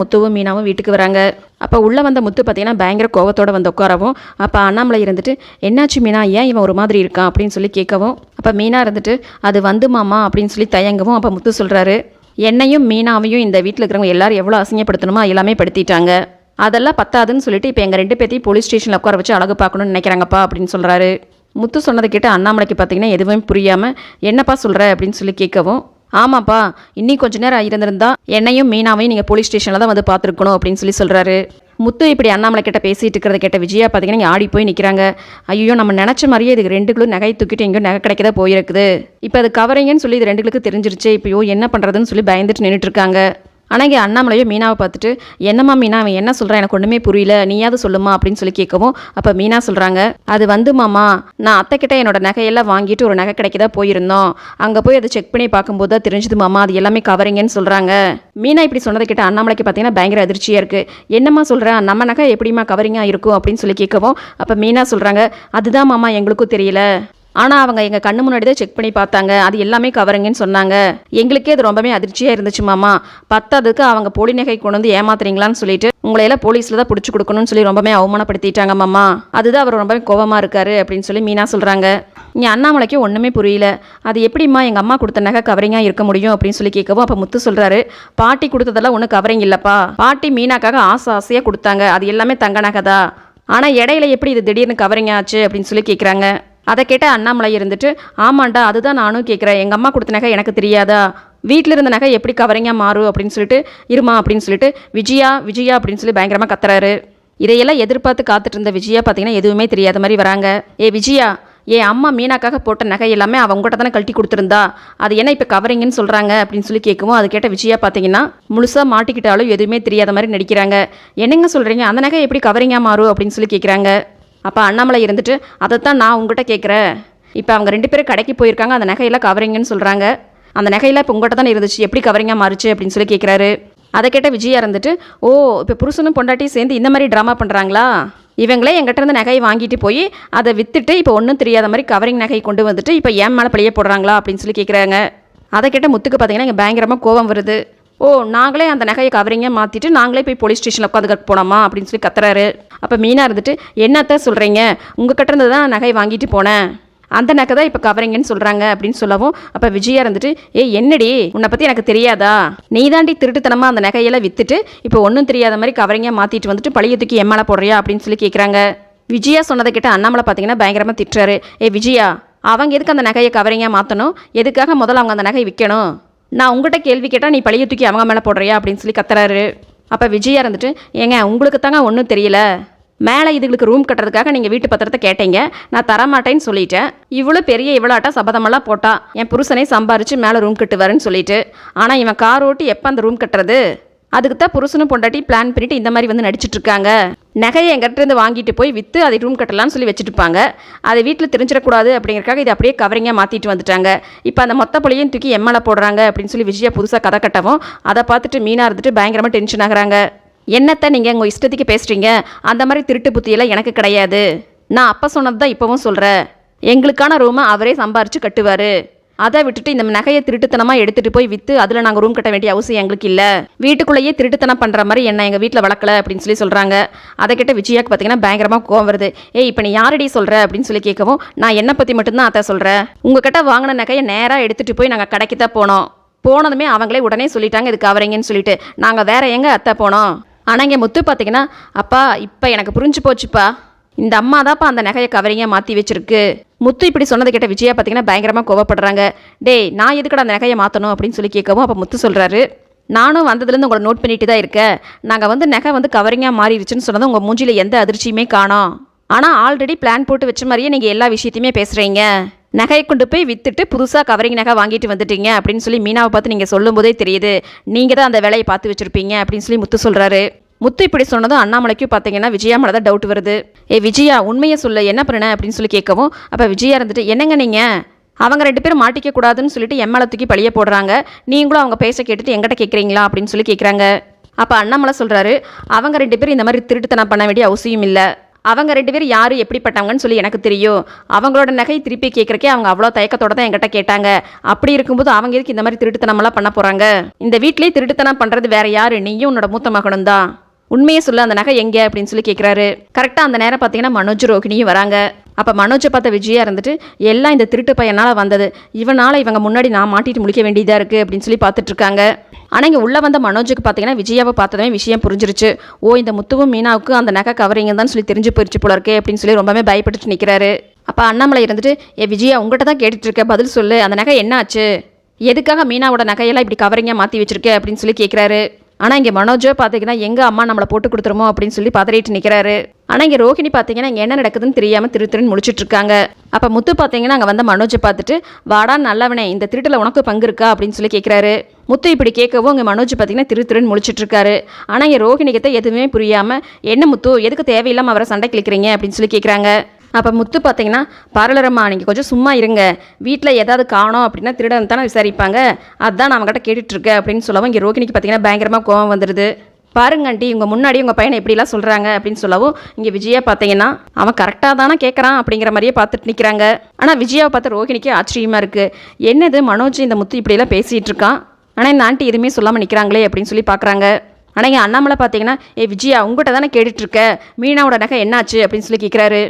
முத்துவும் மீனாவும் வீட்டுக்கு வராங்க. அப்போ உள்ளே வந்த முத்து பார்த்தீங்கன்னா பயங்கர கோவத்தோடு வந்து உட்காரவும் அப்போ அண்ணாமலை இருந்துட்டு என்னாச்சு மீனா? ஏன் இவன் ஒரு மாதிரி இருக்கான்? அப்படின்னு சொல்லி கேட்கவும் அப்போ மீனா இருந்துட்டு அது வந்து மாமா அப்படின்னு சொல்லி தயங்கவும் அப்போ முத்து சொல்கிறாரு என்னையும் மீனாவையும் இந்த வீட்டில் இருக்கிறவங்க எல்லாரும் எவ்வளோ அசிங்கப்படுத்தணுமோ எல்லாமே படுத்திட்டாங்க. அதெல்லாம் பத்தாதுன்னு சொல்லிட்டு இப்போ எங்கள் ரெண்டு பேர்த்தையும் போலீஸ் ஸ்டேஷனில் உட்கார வச்சு அழகு பார்க்கணும்னு நினைக்கிறாங்கப்பா அப்படின்னு சொல்கிறாரு முத்து சொன்னதை கேட்டு அண்ணாமலைக்கு பார்த்தீங்கன்னா எதுவுமே புரியாமல் என்னப்பா சொல்கிற அப்படின்னு சொல்லி கேட்கவும் ஆமாப்பா இன்னும் கொஞ்ச நேரம் இருந்திருந்தா என்னையும் மீனாவையும் நீங்கள் போலீஸ் ஸ்டேஷனில் தான் வந்து பார்த்துருக்கணும் அப்படின்னு சொல்லி சொல்கிறாரு முத்து இப்படி அண்ணாமலை கிட்ட பேசிட்டு இருக்கிறத கேட்ட விஜயா பார்த்தீங்கன்னா ஆடி போய் நிற்கிறாங்க ஐயோ நம்ம நினச்ச மாதிரியே இதுக்கு ரெண்டு கிலோ நகை தூக்கிட்டு எங்கேயோ நகை கிடைக்கதா போயிருக்குது. இப்போ அது கவரிங்கன்னு சொல்லி இது ரெண்டுகளுக்கு தெரிஞ்சிருச்சு. இப்போ ஐயோ என்ன பண்ணுறதுன்னு சொல்லி பயந்துட்டு நின்றுட்டு இருக்காங்க. ஆனால் இங்கே அண்ணாமலையோ மீனாவை பார்த்துட்டு என்னம்மா மீனா அவன் என்ன சொல்கிறான் எனக்கு ஒன்றுமே புரியல. நீயாவது சொல்லுமா அப்படின்னு சொல்லி கேட்கவும் அப்போ மீனா சொல்கிறாங்க அது வந்து மாமா நான் அத்தைக்கிட்ட என்னோட நகையெல்லாம் வாங்கிட்டு ஒரு நகை கிடைக்கதா போயிருந்தோம். அங்கே போய் அதை செக் பண்ணி பார்க்கும்போது தான் தெரிஞ்சது மாமா அது எல்லாமே கவரிங்கன்னு சொல்கிறாங்க மீனா இப்படி சொன்னதை கிட்ட அண்ணாமலைக்கு பார்த்தீங்கன்னா பயங்கர அதிர்ச்சியாக இருக்குது என்னம்மா சொல்கிறேன் நம்ம நகை எப்படிம்மா கவரிங்காக இருக்கும்? அப்படின்னு சொல்லி கேட்கவும் அப்போ மீனா சொல்கிறாங்க அதுதான் மாமா எங்களுக்கும் தெரியல. ஆனால் அவங்க எங்கள் கண்ணு முன்னாடி தான் செக் பண்ணி பார்த்தாங்க. அது எல்லாமே கவருங்கன்னு சொன்னாங்க. எங்களுக்கே அது ரொம்பவே அதிர்ச்சியாக இருந்துச்சு மாமா. பத்தாவதுக்கு அவங்க போலி நகை கொண்டு வந்து ஏமாத்துறீங்களான்னு சொல்லிட்டு உங்களையெல்லாம் போலீஸில் தான் பிடிச்சி கொடுக்கணும்னு சொல்லி ரொம்பவே அவமானப்படுத்திட்டாங்க மாமா. அதுதான் அவர் ரொம்பவே கோவமாக இருக்காரு அப்படின்னு சொல்லி மீனா சொல்கிறாங்க இங்கே அண்ணாமலைக்கு ஒன்றுமே புரியல. அது எப்படிம்மா எங்கள் அம்மா கொடுத்த நகை கவரிங்காக இருக்க முடியும் அப்படின்னு சொல்லி கேட்கவும் அப்போ முத்து சொல்கிறாரு பாட்டி கொடுத்ததெல்லாம் ஒன்றும் கவரிங் இல்லைப்பா. பாட்டி மீனாக்காக ஆசை ஆசையாக கொடுத்தாங்க. அது எல்லாமே தங்க நகை தான் ஆனால் இடையில எப்படி இது திடீர்னு கவரிங் ஆச்சு அப்படின்னு சொல்லி கேட்குறாங்க அதை கேட்ட அண்ணாமலை இருந்துட்டு ஆமாண்டா அதுதான் நானும் கேட்குறேன் எங்கள் அம்மா கொடுத்த நகை எனக்கு தெரியாதா? வீட்டில் இருந்த நகை எப்படி கவரிங்காக மாறும்? அப்படின்னு சொல்லிட்டு இருமா அப்படின்னு சொல்லிட்டு விஜயா விஜயா அப்படின்னு சொல்லி பயங்கரமாக கத்துறாரு. இதையெல்லாம் எதிர்பார்த்து காத்துட்டு இருந்த விஜயா பார்த்தீங்கன்னா எதுவுமே தெரியாத மாதிரி வராங்க. ஏ விஜயா என் அம்மா மீனாக்காக போட்ட நகை எல்லாமே அவ உங்கள்கிட்ட தானே கழட்டி கொடுத்துருந்தா? அது என்ன இப்போ கவரிங்கன்னு சொல்கிறாங்க அப்படின்னு சொல்லி கேட்கவும் அது கேட்ட விஜயா பார்த்தீங்கன்னா முழுசாக மாட்டிக்கிட்டாலும் எதுவுமே தெரியாத மாதிரி நடிக்கிறாங்க. என்னங்க சொல்கிறீங்க அந்த நகை எப்படி கவரிங்காக மாறும்? அப்படின்னு சொல்லி கேட்குறாங்க அப்போ அண்ணாமலை இருந்துட்டு அதைத்தான் நான் உங்ககிட்ட கேட்குறேன் இப்போ அவங்க ரெண்டு பேரும் கடைக்கு போயிருக்காங்க அந்த நகையெல்லாம் கவரிங்கன்னு சொல்கிறாங்க அந்த நகையெல்லாம் இப்போ உங்கள்கிட்ட தானே இருந்துச்சு எப்படி கவரிங்காக மாறுச்சு? அப்படின்னு சொல்லி கேட்குறாரு அதை கேட்ட விஜயா இருந்துட்டு ஓ இப்போ புருஷனும் பொண்டாட்டியும் சேர்ந்து இந்த மாதிரி ட்ராமா பண்ணுறாங்களா இவங்களே எங்கிட்ட இருந்து நகையை வாங்கிட்டு போய் அதை விற்றுட்டு இப்போ ஒன்றும் தெரியாத மாதிரி கவரிங் நகையை கொண்டு வந்துட்டு இப்போ ஏன் மேலே பழைய போடுறாங்களா? அப்படின்னு சொல்லி கேட்குறாங்க அதை கேட்ட முத்துக்கு பார்த்தீங்கன்னா இங்கே பயங்கரமாக கோவம் வருது. ஓ நாங்களே அந்த நகையை கவரிங்காக மாற்றிட்டு நாங்களே போய் போலீஸ் ஸ்டேஷனில் உட்காந்து போனோமா? அப்படின்னு சொல்லி கத்துறாரு. அப்போ மீனா இருந்துட்டு என்னத்த சொல்கிறீங்க உங்கள் கிட்ட தான் நகை வாங்கிட்டு போனேன். அந்த நகை தான் இப்போ கவரிங்கன்னு சொல்கிறாங்க அப்படின்னு சொல்லவும் அப்போ விஜயா இருந்துட்டு ஏ என்னடி? உன்னை பற்றி எனக்கு தெரியாதா? நீ தாண்டி திருட்டுத்தனமாக அந்த நகையெல்லாம் விற்றுட்டு இப்போ ஒன்றும் தெரியாத மாதிரி கவரிங்காக மாற்றிட்டு வந்துட்டு பழைய தூக்கி எம்மால போடுறியா? அப்படின்னு சொல்லி கேட்குறாங்க விஜயா சொன்னதை கிட்ட அண்ணாமலை பார்த்தீங்கன்னா பயங்கரமாக திட்டுறாரு. ஏ விஜயா அவங்க எதுக்கு அந்த நகையை கவரிங்காக மாற்றணும் எதுக்காக முதல்ல அவங்க அந்த நகையை விற்கணும் நான் உங்கள்கிட்ட கேள்வி கேட்டால் நீ பழைய தூக்கி அவங்க மேலே போடுறியா? அப்படின்னு சொல்லி கத்துறாரு. அப்போ விஜயா இருந்துட்டு ஏங்க உங்களுக்கு தாங்க ஒன்றும் தெரியல? மேலே இதுகளுக்கு ரூம் கட்டுறதுக்காக நீங்கள் வீட்டு பத்திரத்தை கேட்டீங்க. நான் தரமாட்டேன்னு சொல்லிட்டேன். இவ்வளோ பெரிய இவ்வளோட்டா சபதமெல்லாம் போட்டா. என் புருஷனே சம்பாரித்து மேலே ரூம் கட்டுவாருன்னு சொல்லிட்டு. ஆனால் இவன் கார் ஓட்டி எப்போ அந்த ரூம் கட்டுறது? அதுக்கு தான் புருஷனும் பொண்டாட்டி பிளான் பண்ணிட்டு இந்த மாதிரி வந்து நடிச்சிட்ருக்காங்க நகையை எங்கிட்டேருந்து வாங்கிட்டு போய் விற்று அதை ரூம் கட்டலாம்னு சொல்லி வச்சுட்டு இருப்பாங்க அதை வீட்டில் தெரிஞ்சிடக்கூடாது அப்படிங்கிறக்காக இதை அப்படியே கவரிங்காக மாற்றிட்டு வந்துட்டாங்க. இப்போ அந்த மொத்த பழியும் தூக்கி எம்மால போடுறாங்க அப்படின்னு சொல்லி விஜயா புதுசாக கதை கட்டவும் அதை பார்த்துட்டு மீனாக இருந்துட்டு பயங்கரமாக டென்ஷன் ஆகுறாங்க. என்னத்தை நீங்கள் உங்கள் இஷ்டத்துக்கு பேசுகிறீங்க அந்த மாதிரி திருட்டு புத்தியெல்லாம் எனக்கு கிடையாது. நான் அப்போ சொன்னது தான் இப்போவும் சொல்கிறேன் எங்களுக்கான ரூமை அவரே சம்பாரித்து கட்டுவார். அதை விட்டுட்டு இந்த நகையை திருட்டுத்தனமாக எடுத்துகிட்டு போய் விற்று அதில் நாங்கள் ரூம் கட்ட வேண்டிய அவசியம் எங்களுக்கு இல்லை. வீட்டுக்குள்ளேயே திருட்டுத்தனம் பண்ணுற மாதிரி என்ன எங்கள் வீட்டில் வளர்க்கல அப்படின்னு சொல்லி சொல்கிறாங்க அதை கிட்ட விஜயாக்கு பார்த்தீங்கன்னா பயங்கரமாக கோவம் வருது. ஏய் இப்போ நீ யாரடி சொல்கிற அப்படின்னு சொல்லி கேட்கவும் நான் என்னை பற்றி மட்டும்தான் அத்தை சொல்கிறேன் உங்ககிட்ட வாங்கின நகையை நேராக எடுத்துகிட்டு போய் நாங்கள் கடைக்கு தான் போனோம். போனதுமே அவங்களே உடனே சொல்லிட்டாங்க இது கவரிங்கன்னு சொல்லிட்டு. நாங்கள் வேற எங்கே அத்தை போனோம்? ஆனால் இங்கே முத்து பார்த்தீங்கன்னா அப்பா இப்போ எனக்கு புரிஞ்சு போச்சுப்பா. இந்த அம்மா தான்ப்பா அந்த நகையை கவரிங்காக மாற்றி வச்சிருக்கு. முத்து இப்படி சொன்னது கேட்ட விஜயா பார்த்தீங்கன்னா பயங்கரமாக கோவப்படுறாங்க. டேய் நான் எதுக்கடா அந்த நகையை மாற்றணும் அப்படின்னு சொல்லி கேட்கவும் அப்போ முத்து சொல்கிறாரு நானும் வந்ததுலேருந்து உங்களை நோட் பண்ணிட்டு தான் இருக்கேன். நாங்கள் வந்து நகை வந்து கவரிங்காக மாறிடுச்சுன்னு சொன்னது உங்கள் மூஞ்சியில் எந்த அதிர்ச்சியுமே காணோம். ஆனால் ஆல்ரெடி பிளான் போட்டு வச்ச மாதிரியே நீங்கள் எல்லா விஷயத்தையுமே பேசுகிறீங்க நகையை கொண்டு போய் விற்றுட்டு புதுசாக கவரிங் நகை வாங்கிட்டு வந்துட்டீங்க அப்படின்னு சொல்லி மீனாவை பார்த்து நீங்கள் சொல்லும்போதே தெரியுது. நீங்கள் தான் அந்த வேலையை பார்த்து வச்சுருப்பீங்க அப்படின்னு சொல்லி முத்து சொல்கிறாரு முத்து இப்படி சொன்னதும் அண்ணாமலைக்கும் பார்த்தீங்கன்னா விஜயா மேலே தான் டவுட் வருது. ஏ விஜயா உண்மையை சொல்ல. என்ன பண்ண அப்படின்னு சொல்லி கேட்கவும் அப்போ விஜயா இருந்துட்டு என்னங்க நீங்கள் அவங்க ரெண்டு பேரும் மாட்டிக்க கூடாதுன்னு சொல்லிட்டு எம்எல்ஏ தூக்கி பழிய போடுறாங்க. நீங்களும் அவங்க பேச கேட்டுட்டு எங்கிட்ட கேட்குறீங்களா அப்படின்னு சொல்லி கேட்குறாங்க அப்போ அண்ணாமலை சொல்கிறாரு அவங்க ரெண்டு பேரும் இந்த மாதிரி திருட்டுத்தனம் பண்ண வேண்டிய அவசியம் இல்லை. அவங்க ரெண்டு பேரும் யார் எப்படிப்பட்டவங்கன்னு சொல்லி எனக்கு தெரியும். அவங்களோட நகை திருப்பி கேட்குறக்கே அவங்க அவ்வளோ தயக்கத்தோட தான் என்கிட்ட கேட்டாங்க. அப்படி இருக்கும்போது அவங்க எதுக்கு இந்த மாதிரி திருட்டுத்தனமெல்லாம் பண்ண போகிறாங்க இந்த வீட்லேயே திருட்டுத்தனம் பண்ணுறது வேற யார்? நீயும் உன்னோட மூத்த மகனும் தான் உண்மையை சொல்ல அந்த நகை எங்கே அப்படின்னு சொல்லி கேட்குறாரு கரெக்டாக அந்த நேரம் பார்த்தீங்கன்னா மனோஜ் ரோகிணியும் வராங்க. அப்போ மனோஜை பார்த்த விஜயா இருந்துட்டு எல்லாம் இந்த திருட்டு பையனால் வந்தது. இவனால் இவங்க முன்னாடி நான் மாட்டிட்டு முடிக்க வேண்டியதாக இருக்குது அப்படின்னு சொல்லி பார்த்துட்ருக்காங்க ஆனால் இங்கே உள்ளே வந்த மனோஜுக்கு பார்த்தீங்கன்னா விஜயாவை பார்த்ததுமே விஷயம் புரிஞ்சிருச்சு. ஓ இந்த முத்துவும் மீனாவுக்கு அந்த நகை கவரிங்க தான் சொல்லி தெரிஞ்சு போயிடுச்சு போல இருக்கே அப்படின்னு சொல்லி ரொம்பவே பயப்பட்டுட்டு நிற்கிறாரு அப்போ அண்ணாமலை இருந்துட்டு ஏ விஜயா உங்கள்கிட்ட தான் கேட்டுட்டு பதில் சொல்லு. அந்த நகை என்னாச்சு? எதுக்காக மீனாவோட நகையெல்லாம் இப்படி கவரிங்காக மாற்றி வச்சிருக்க? அப்படின்னு சொல்லி கேட்குறாரு ஆனால் இங்கே மனோஜோ பார்த்தீங்கன்னா எங்கள் அம்மா நம்மளை போட்டு கொடுத்துருமோ? அப்படின்னு சொல்லி பதறிட்டு நிற்கிறாரு ஆனால் இங்கே ரோஹிணி பார்த்தீங்கன்னா இங்கே என்ன நடக்குதுன்னு தெரியாமல் திரு திருன்னு இருக்காங்க. அப்போ முத்து பார்த்தீங்கன்னா அங்கே வந்த மனோஜை பார்த்துட்டு வாடா நல்லவனே இந்த திருட்டில் உனக்கு பங்கு இருக்கா? அப்படின்னு சொல்லி கேட்குறாரு முத்து இப்படி கேட்கவும் இங்கே மனோஜ் பார்த்தீங்கன்னா திரு திருன்னு முழிச்சிட்டு இருக்காரு. ஆனால் இங்கே ரோஹிணிக்கிட்ட எதுவுமே புரியாமல் என்ன முத்து எதுக்கு தேவையில்லாமல் அவரை சண்டை கிளிக்கிறீங்க அப்படின்னு சொல்லி கேட்குறாங்க அப்போ முத்து பார்த்தீங்கன்னா பரலரம்மா நீங்கள் கொஞ்சம் சும்மா இருங்க. வீட்டில் ஏதாவது காணோம் அப்படின்னா திருடன் தானே விசாரிப்பாங்க. அதுதான் நான் அவங்ககிட்ட கேட்டுட்ருக்கேன் அப்படின்னு சொல்லவும் இங்கே ரோகிணிக்கு பார்த்தீங்கன்னா பயங்கரமாக கோவம் வந்துடுது பாருங்க ஆண்டி இவங்க முன்னாடி உங்கள் பையனை எப்படிலாம் சொல்கிறாங்க அப்படின்னு சொல்லவும் இங்கே விஜயா பார்த்தீங்கன்னா அவன் கரெக்டாக தானே கேட்குறான் அப்படிங்கிற மாதிரியே பார்த்துட்டு நிற்கிறாங்க ஆனால் விஜயாவை பார்த்து ரோகிணிக்கு ஆச்சரியமாக இருக்குது என்னது மனோஜ் இந்த முத்து இப்படியெல்லாம் பேசிகிட்டு இருக்கான்? ஆனால் இந்த ஆண்டி எதுவுமே சொல்லாமல் நிற்கிறாங்களே அப்படின்னு சொல்லி பார்க்குறாங்க ஆனால் இங்கே அண்ணாமலை பார்த்தீங்கன்னா ஏ விஜயா உங்கள்கிட்ட தானே கேட்டுட்ருக்க மீனாவோட நகை என்னாச்சு? அப்படின்னு சொல்லி கேட்குறாரு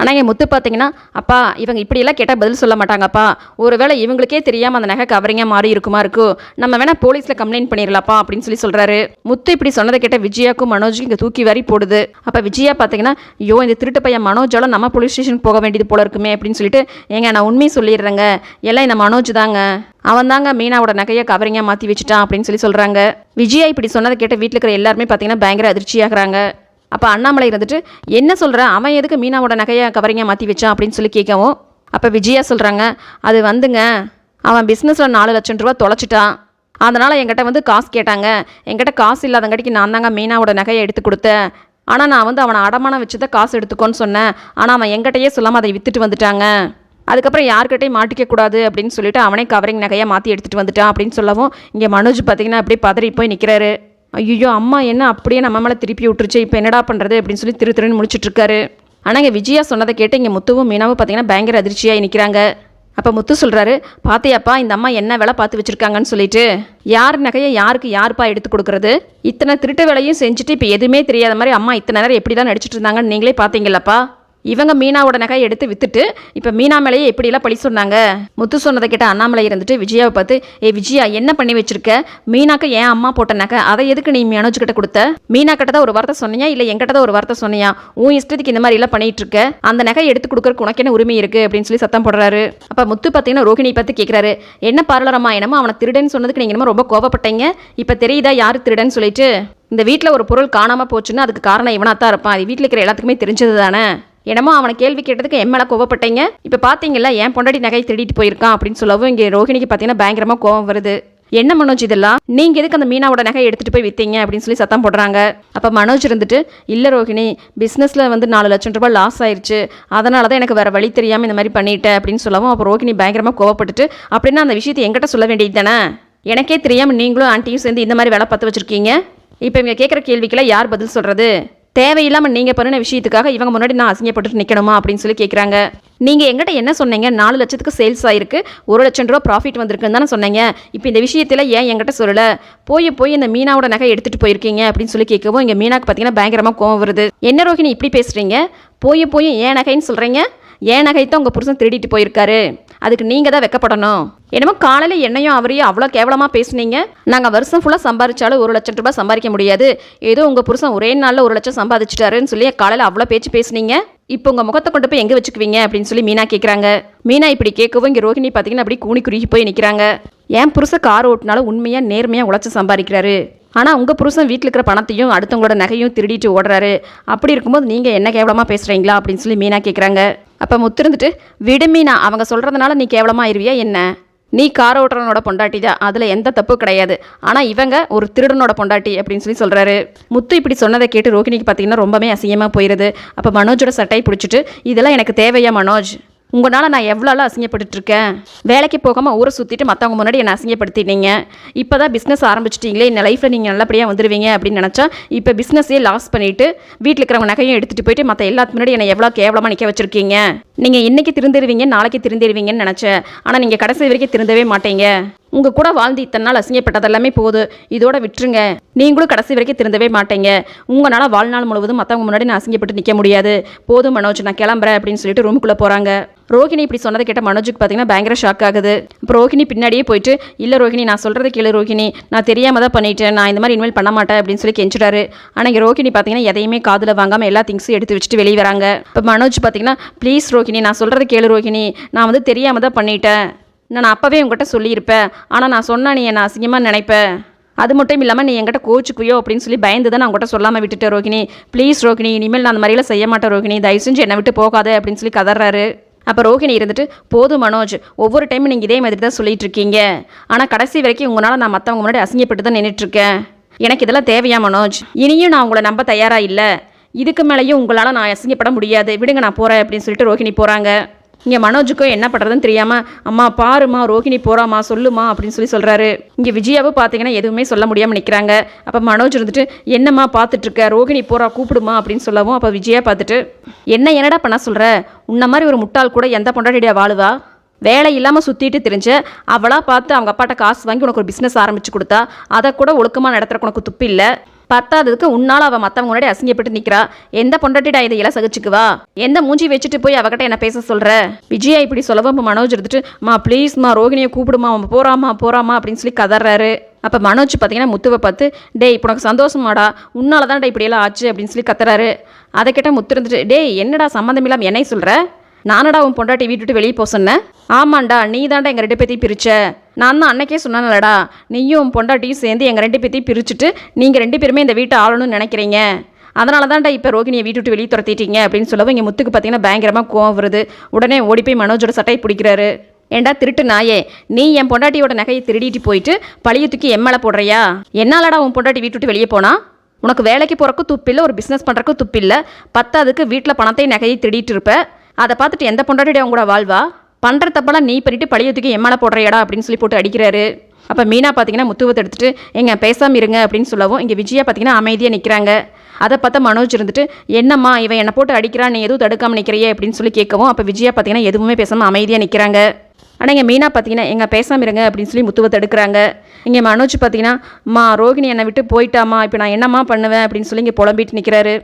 ஆனால் என் முத்து பார்த்தீங்கன்னா அப்பா இவங்க இப்படியெல்லாம் கேட்டால் பதில் சொல்ல மாட்டாங்கப்பா. ஒருவேளை இவங்களுக்கே தெரியாமல் அந்த நகை கவரிங்காக மாறி இருக்குமா இருக்கும் நம்ம வேணால் போலீஸில் கம்ப்ளைண்ட் பண்ணிடலாப்பா அப்படின்னு சொல்லி சொல்கிறாரு முத்து இப்படி சொன்னதை கேட்ட விஜயாக்கும் மனோஜுக்கும் இங்கே தூக்கி வாரி போடுது. அப்போ விஜயா பார்த்தீங்கன்னா ஐயோ இந்த திருட்டு பையன் மனோஜாலும் நம்ம போலீஸ் ஸ்டேஷனுக்கு போக வேண்டியது போல இருக்குமே அப்படின்னு சொல்லிட்டு ஏங்க நான் உண்மையை சொல்லிடுறேங்க. எல்லாம் இந்த மனோஜ் தாங்க. அவன் தாங்க மீனாவோட நகையை கவரிங்காக மாற்றி வச்சுட்டான் அப்படின்னு சொல்லி சொல்கிறாங்க விஜயா இப்படி சொன்னதை கேட்ட வீட்டில் இருக்கிற எல்லாருமே பார்த்தீங்கன்னா பயங்கர அதிர்ச்சியாகிறாங்க. அப்போ அண்ணாமலை இருந்துட்டு என்ன சொல்கிறேன் அவன் எதுக்கு மீனாவோட நகையை கவரிங்க மாற்றி வச்சான்? அப்படின்னு சொல்லி கேட்கவும் அப்போ விஜயா சொல்கிறாங்க அது வந்துங்க. அவன் பிஸ்னஸில் நாலு லட்சம் ரூபா தொலைச்சிட்டான். அதனால் என்கிட்ட வந்து காசு கேட்டாங்க. என்கிட்ட காசு இல்லாதங்காட்டிக்கு நான் தாங்க மீனாவோட நகையை எடுத்து கொடுத்தேன். ஆனால் நான் வந்து அவனை அடமானம் வச்சு தான் காசு எடுத்துக்கோன்னு சொன்னேன். ஆனால் அவன் எங்கிட்டயே சொல்லாமல் அதை விற்றுட்டு வந்துட்டாங்க. அதுக்கப்புறம் யார்கிட்டையும் மாட்டிக்க கூடாது அப்படின்னு சொல்லிட்டு அவனே கவரிங் நகையை மாற்றி எடுத்துகிட்டு வந்துட்டான் அப்படின்னு சொல்லவும் இங்கே மனோஜ் பார்த்தீங்கன்னா அப்படியே பதறி போய் நிற்கிறாரு ஐயோ அம்மா என்ன அப்படியே நம்ம மேலே திருப்பி விட்டுருச்சு இப்போ என்னடா பண்ணுறது அப்படின்னு சொல்லி திரு திருன்னு முடிச்சிட்டு இருக்காரு ஆனால் இங்கே விஜயா சொன்னதை கேட்டு இங்கே முத்துவும் மீனாவும் பார்த்தீங்கன்னா பயங்கர அதிர்ச்சியாக நிற்கிறாங்க அப்போ முத்து சொல்கிறாரு பாத்தியாப்பா இந்த அம்மா என்ன வேலை பார்த்து வச்சுருக்காங்கன்னு சொல்லிட்டு யார் நகையை யாருக்கு யாருப்பா எடுத்து கொடுக்குறது? இத்தனை திருட்டு வேலையும் செஞ்சுட்டு இப்போ எதுவுமே தெரியாத மாதிரி அம்மா இத்தனை நேரம் எப்படி தான் நடிச்சிட்டு இருந்தாங்கன்னு நீங்களே பார்த்தீங்களப்பா இவங்க மீனாவோட நகை எடுத்து வித்துட்டு இப்போ மீனா மேலேயே எப்படிலாம் பழி சொன்னாங்க? முத்து சொன்னதை கேட்ட அண்ணாமலை இருந்துட்டு விஜயாவை பார்த்து ஏ விஜயா என்ன பண்ணி வச்சிருக்க? மீனாக்கு ஏன் அம்மா போட்ட நகை? அதை எதுக்கு நீ மனோஜ் கிட்ட கொடுத்த? மீனா கிட்ட தான் ஒரு வார்த்தை சொன்னியா? இல்லை என்கிட்ட தான் ஒரு வார்த்தை சொன்னியா? உன் இஷ்டத்துக்கு இந்த மாதிரி எல்லாம் பண்ணிட்டு இருக்க? அந்த நகை எடுத்து கொடுக்கறக்கு உனக்கு என்ன உரிமை இருக்கு? அப்படின்னு சொல்லி சத்தம் போடுறாரு. அப்போ முத்து பார்த்தீங்கன்னா ரோஹிணி பார்த்து கேட்குறாரு என்ன பார்லரம்மா என்னமோ அவனை திருடன்னு சொன்னதுக்கு நீங்க என்னமோ ரொம்ப கோவப்பட்டீங்க. இப்போ தெரியுதா யார் திருடன்னு சொல்லிட்டு? இந்த வீட்டில் ஒரு பொருள் காணாமல் போச்சுன்னா அதுக்கு காரணம் இவனாக தான் இருப்பான். அது வீட்டில் இருக்கிற எல்லாத்துக்குமே தெரிஞ்சது தானே என்னமோ அவனை கேள்வி கேட்டதுக்கு என் மேலே கோவப்பட்டீங்க. இப்போ பார்த்தீங்களா என் பொண்டாட்டி நகை திருடிட்டு போயிருக்கான் அப்படின்னு சொல்லவும் இங்கே ரோஹிணிக்கு பார்த்தீங்கன்னா பயங்கரமாக கோவம் வருது. என்ன மனோஜ் இதெல்லாம்? நீங்கள் எதுக்கு அந்த மீனாவோட நகை எடுத்துகிட்டு போய் விற்றீங்க அப்படின்னு சொல்லி சத்தம் போடுறாங்க. அப்போ மனோஜ் இருந்துட்டு இல்லை ரோஹிணி பிஸ்னஸில் வந்து நாலு லட்சம் ரூபாய் லாஸ் ஆயிடுச்சு அதனால தான் எனக்கு வேறு வழி தெரியாமல் இந்த மாதிரி பண்ணிட்டேன் அப்படின்னு சொல்லவும் அப்போ ரோஹிணி பயங்கரமாக கோவப்பட்டுட்டு அப்படின்னா அந்த விஷயத்தை எங்கிட்ட சொல்ல வேண்டியது தானே? எனக்கே தெரியாமல் நீங்களும் ஆண்டியும் சேர்ந்து இந்த மாதிரி வேலை பார்த்து வச்சுருக்கீங்க. இப்போ இவங்க கேட்குற கேள்விக்கெல்லாம் யார் பதில் சொல்கிறது தேவையில்லாமல் நீங்கள் பண்ணின விஷயத்துக்காக இவங்க முன்னாடி நான் அசிங்கப்பட்டுட்டு நிற்கணுமா அப்படின்னு சொல்லி கேட்குறாங்க நீங்கள் எங்கிட்ட என்ன சொன்னீங்க? நாலு லட்சத்துக்கு சேல்ஸ் ஆயிருக்கு. ஒரு லட்சம் ரூபா ப்ராஃபிட் வந்திருக்குன்னு தானே சொன்னீங்க. இப்போ இந்த விஷயத்தில் ஏன் என்கிட்ட சொல்லலை? போய் போய் இந்த மீனாவோட நகை எடுத்துகிட்டு போயிருக்கீங்க அப்படின்னு சொல்லி கேட்கவும் இங்கே மீனாக்கு பார்த்தீங்கன்னா பயங்கரமாக கோவம் வருது. என்ன ரோஹிணி இப்படி பேசுகிறீங்க போய் போய் ஏன் நகைன்னு சொல்கிறீங்க ஏன் நகைத்தான் உங்கள் புருஷன் திருடிட்டு போயிருக்காரு? அதுக்கு நீங்கள் தான் வெக்கப்படணும். என்னமோ காலையில் என்னையும் அவரையும் அவ்வளோ கேவலமாக பேசுனீங்க. நாங்கள் வருஷம் ஃபுல்லாக சம்பாதிச்சாலும் ஒரு லட்சம் ரூபாய் சம்பாதிக்க முடியாது. ஏதோ உங்கள் புருஷன் ஒரே நாளில் ஒரு லட்சம் சம்பாதிச்சிட்டாருன்னு சொல்லி காலையில் அவ்வளோ பேச்சு பேசுனீங்க. இப்போ உங்கள் முகத்தை கொண்டு போய் எங்கே வச்சுக்குவீங்க அப்படின்னு சொல்லி மீனா கேட்குறாங்க மீனா இப்படி கேட்கவும் இங்கே ரோஹிணி பார்த்தீங்கன்னா அப்படி கூனி குறுகி போய் நிற்கிறாங்க என் புருஷன் கார் ஓட்டினாலும் உண்மையாக நேர்மையாக உழைச்சி சம்பாதிக்கிறாரு. ஆனால் உங்கள் புருஷன் வீட்டில் இருக்கிற பணத்தையும் அடுத்தவங்களோட நகையும் திருடிட்டு ஓடுறாரு. அப்படி இருக்கும்போது நீங்கள் என்ன கேவலமாக பேசுகிறீங்களா அப்படின்னு சொல்லி மீனா கேட்குறாங்க அப்போ முத்திருந்துட்டு விடுமீனா அவங்க சொல்கிறதுனால நீ கேவலமாக ஆயிருவியா என்ன? நீ கார் ஓட்டுறவனோட பொண்டாட்டி தான் அதில் எந்த தப்பு கிடையாது. ஆனால் இவங்க ஒரு திருடனோட பொண்டாட்டி அப்படின்னு சொல்லி சொல்கிறாரு முத்து இப்படி சொன்னதை கேட்டு ரோகிணிக்கு பார்த்தீங்கன்னா ரொம்பவே அசிங்கமாக போயிடுது அப்போ மனோஜோட சட்டை பிடிச்சிட்டு இதெல்லாம் எனக்கு தேவையா மனோஜ்? உங்களால் நான் எவ்வளோலாம் அசிங்கப்பட்டுட்ருக்கேன்? வேலைக்கு போகாமல் ஊரை சுற்றிட்டு மற்றவங்க முன்னாடி என்னை அசிங்கப்படுத்திட்டீங்க. இப்போ தான் பிஸ்னஸ் ஆரம்பிச்சிட்டீங்களே இந்த லைஃப்பில் நீங்கள் நல்லபடியாக வந்துடுவீங்க அப்படின்னு நினச்சா இப்போ பிஸ்னஸே லாஸ் பண்ணிவிட்டு வீட்டில் இருக்கிறவங்க நகையும் எடுத்துகிட்டு போயிட்டு மற்ற எல்லாத்து முன்னாடி என்னை எவ்வளோ கேவலமாக நிற்க வச்சுருக்கீங்க? நீங்கள் இன்றைக்கி திருந்திருவீங்க நாளைக்கு திருந்திருவீங்கன்னு நினச்சேன். ஆனால் நீங்கள் கடைசி வரைக்கும் திருந்தவே மாட்டீங்க. உங்கள் கூட வாழ்ந்து இத்தனை நாள் அசிங்கப்பட்டது எல்லாமே போதும் இதோட விட்டுருங்க. நீங்களும் கடைசி வரைக்கும் திருந்தவே மாட்டீங்க. உங்களால் வாழ்நாள் முழுவதும் மற்றவங்க முன்னாடி நான் அசிங்கப்பட்டு நிற்க முடியாது. போதும் மனோஜ் நான் கிளம்புறேன் அப்படின்னு சொல்லிட்டு ரூமுக்குள்ளே போகிறாங்க ரோஹிணி இப்படி சொன்னதை கேட்ட மனோஜுக்கு பார்த்தீங்கன்னா பயங்கர ஷாக் ஆகுது. இப்போ ரோஹிணி பின்னாடியே போயிட்டு இல்லை ரோஹிணி நான் சொல்கிறத கேளு ரோஹிணி. நான் தெரியாமல் தான் பண்ணிட்டேன். நான் இந்த மாதிரி இனிமேல் பண்ண மாட்டேன் அப்படின்னு சொல்லி கெஞ்சிட்டாரு ஆனால் இங்கே ரோஹிணி பார்த்தீங்கன்னா எதையுமே காதில் வாங்காமல் எல்லா திங்ஸும் எடுத்து வச்சுட்டு வெளியே வராங்க. இப்போ மனோஜ் பார்த்தீங்கன்னா ப்ளீஸ் ரோஹிணி நான் சொல்கிறத கேளு ரோஹிணி. நான் வந்து தெரியாமல் தான் பண்ணிட்டேன். நான் அப்போவே உங்ககிட்ட சொல்லியிருப்பேன். ஆனால் நான் சொன்னால் நீ என்னை அசிங்கமாக நினைப்பேன் அது மட்டும் இல்லாமல் நீ என்கிட்ட கோச்சுக்குயோ அப்படின்னு சொல்லி பயந்து தான் நான் உங்கள்கிட்ட சொல்லாமல் விட்டுட்டேன் ரோகிணி ப்ளீஸ் ரோகிணி இனிமேல் நான் அந்த மாதிரிலாம் செய்ய மாட்டேன் ரோகிணி தயவு செஞ்சு என்னை விட்டு போகாது அப்படின்னு சொல்லி கதறாரு. அப்போ ரோஹிணி இருந்துட்டு போதும் மனோஜ் ஒவ்வொரு டைமும் நீங்கள் இதே மாதிரி தான் சொல்லிட்டு இருக்கீங்க ஆனால் கடைசி வரைக்கும் உங்களால் நான் மற்றவங்க முன்னாடி அசிங்கப்பட்டு தான் நின்றுட்டுருக்கேன் எனக்கு இதெல்லாம் தேவையா மனோஜ்? இனியும் நான் உங்களை நம்ப தயாராக இல்லை. இதுக்கு மேலேயும் உங்களால் நான் அசிங்கப்பட முடியாது. விடுங்க நான் போகிறேன் அப்படின்னு சொல்லிட்டு ரோகிணி போகிறாங்க இங்கே மனோஜுக்கும் என்ன பண்ணுறதுன்னு தெரியாமல் அம்மா பாருமா ரோகிணி போகிறாமா சொல்லுமா அப்படின்னு சொல்லி சொல்கிறாரு இங்கே விஜயாவும் பார்த்தீங்கன்னா எதுவுமே சொல்ல முடியாமல் நிற்கிறாங்க அப்போ மனோஜ் இருந்துட்டு என்னம்மா பார்த்துட்ருக்க ரோகிணி போகிறா கூப்பிடுமா? அப்படின்னு சொல்லவும் அப்போ விஜயா பார்த்துட்டு என்ன என்னடா பண்ண சொல்கிற உன்ன மாதிரி ஒரு முட்டாள் கூட எந்த பொண்டாட்டியா வாழுவா? வேலை இல்லாமல் சுற்றிட்டு தெரிஞ்ச அவளாக பார்த்து அவங்க அப்பாட்ட காசு வாங்கி உனக்கு ஒரு பிஸ்னஸ் ஆரம்பித்து கொடுத்தா அதை கூட ஒழுக்கமாக நடத்துகிறக்கு உனக்கு துப்பு இல்லை? பத்தாததுக்கு உன்னால் அவள் மற்றவங்க முன்னாடி அசிங்கப்பட்டு நிற்கிறா எந்த பொண்டாட்டிடா இதையெல்லாம் சகிச்சுக்குவா? எந்த மூஞ்சி வச்சுட்டு போய் அவகிட்ட என்ன பேச சொல்கிற விஜயா இப்படி சொல்லவும் இப்போ மனோஜ் எடுத்துட்டு மா ப்ளீஸ்மா ரோகிணியை கூப்பிடுமா அவன் போகிறாமா போகிறாமா அப்படின்னு சொல்லி கதறாரு. அப்போ மனோஜ் பார்த்தீங்கன்னா முத்துவை பார்த்து டேய் இப்போ உனக்கு சந்தோஷமாடா. உன்னால தான்டா இப்படியெல்லாம் ஆச்சு அப்படின்னு சொல்லி கத்துறாரு. அதை கேட்டால் முத்து இருந்துட்டு டேய் என்னடா சம்மந்தம் இல்லாமல் என்னை சொல்கிற நானடா உன் பொண்டாட்டி வீட்டுட்டு வெளியே போக சொன்னேன். ஆமாண்டா நீ தாண்டா எங்கள் ரெண்டு பேர்த்தையும் பிரிச்ச. நான் தான் அன்னைக்கே சொன்னேன்லடா நீயும் உன் பொண்டாட்டியும் சேர்ந்து எங்கள் ரெண்டு பேர்த்தையும் பிரிச்சுட்டு நீங்கள் ரெண்டு பேருமே இந்த வீட்டை ஆளணும்னு நினைக்கிறீங்க. அதனால தான்டா இப்போ ரோகிணியை வீட்டு விட்டு வெளியே துரத்திட்டீங்க அப்படின்னு சொல்லவும் இங்கே முத்துக்கு பார்த்தீங்கன்னா பயங்கரமாக கோவம் வருது. உடனே ஓடி போய் மனோஜோட சட்டையை பிடிக்கிறாரு. ஏண்டா திருட்டு நாயே? நீ என் பொண்டாட்டியோட நகையை திருடிட்டு போயிட்டு பழைய தூக்கி எம்மேல போடுறியா? என்னாலடா உன் பொண்டாட்டி வீட்டு விட்டு வெளியே போனா? உனக்கு வேலைக்கு போகிறக்கும் துப்பில்லை ஒரு பிஸ்னஸ் பண்ணுறக்கும் துப்பில்லை பத்தாதுக்கு வீட்டில் பணத்தை நகையை திருடிட்டு இருப்ப. அதை பார்த்துட்டு எந்த பொண்டாட்டியோட உங்களோட கூட வாழ்வா? பண்ணுற தப்பெல்லாம் நீ பண்ணிட்டு பழைய தூக்கி எம்மால போடுறியாடா அப்படின்னு சொல்லி போட்டு அடிக்கிறாரு. அப்போ மீனா பார்த்தீங்கன்னா முத்துவத்தை எடுத்துட்டு எங்க பேசாமல் இருங்க அப்படின்னு சொல்லவும் இங்கே விஜயா பார்த்தீங்கன்னா அமைதியாக நிற்கிறாங்க அதை பார்த்தா மனோஜ் இருந்துட்டு என்னம்மா இவன் என்னை போட்டு அடிக்கிறான் நீ எதுவும் தடுக்காமல் நிற்கிறியே அப்படின்னு சொல்லி கேட்கவும் அப்போ விஜயா பார்த்தீங்கன்னா எதுவுமே பேசாமல் அமைதியாக நிற்கிறாங்க ஆனால் இங்கே மீனா பார்த்தீங்கன்னா எங்கள் பேசாமல் இருங்க அப்படின்னு சொல்லி முத்துவை தடுக்கிறாங்க இங்கே மனோஜ் பார்த்தீங்கன்னா மா ரோகிணி என்னை விட்டு போயிட்டாமா இப்போ நான் என்னம்மா பண்ணுவேன்? அப்படின்னு சொல்லி இங்கே புலம்பிட்டு நிற்கிறாரு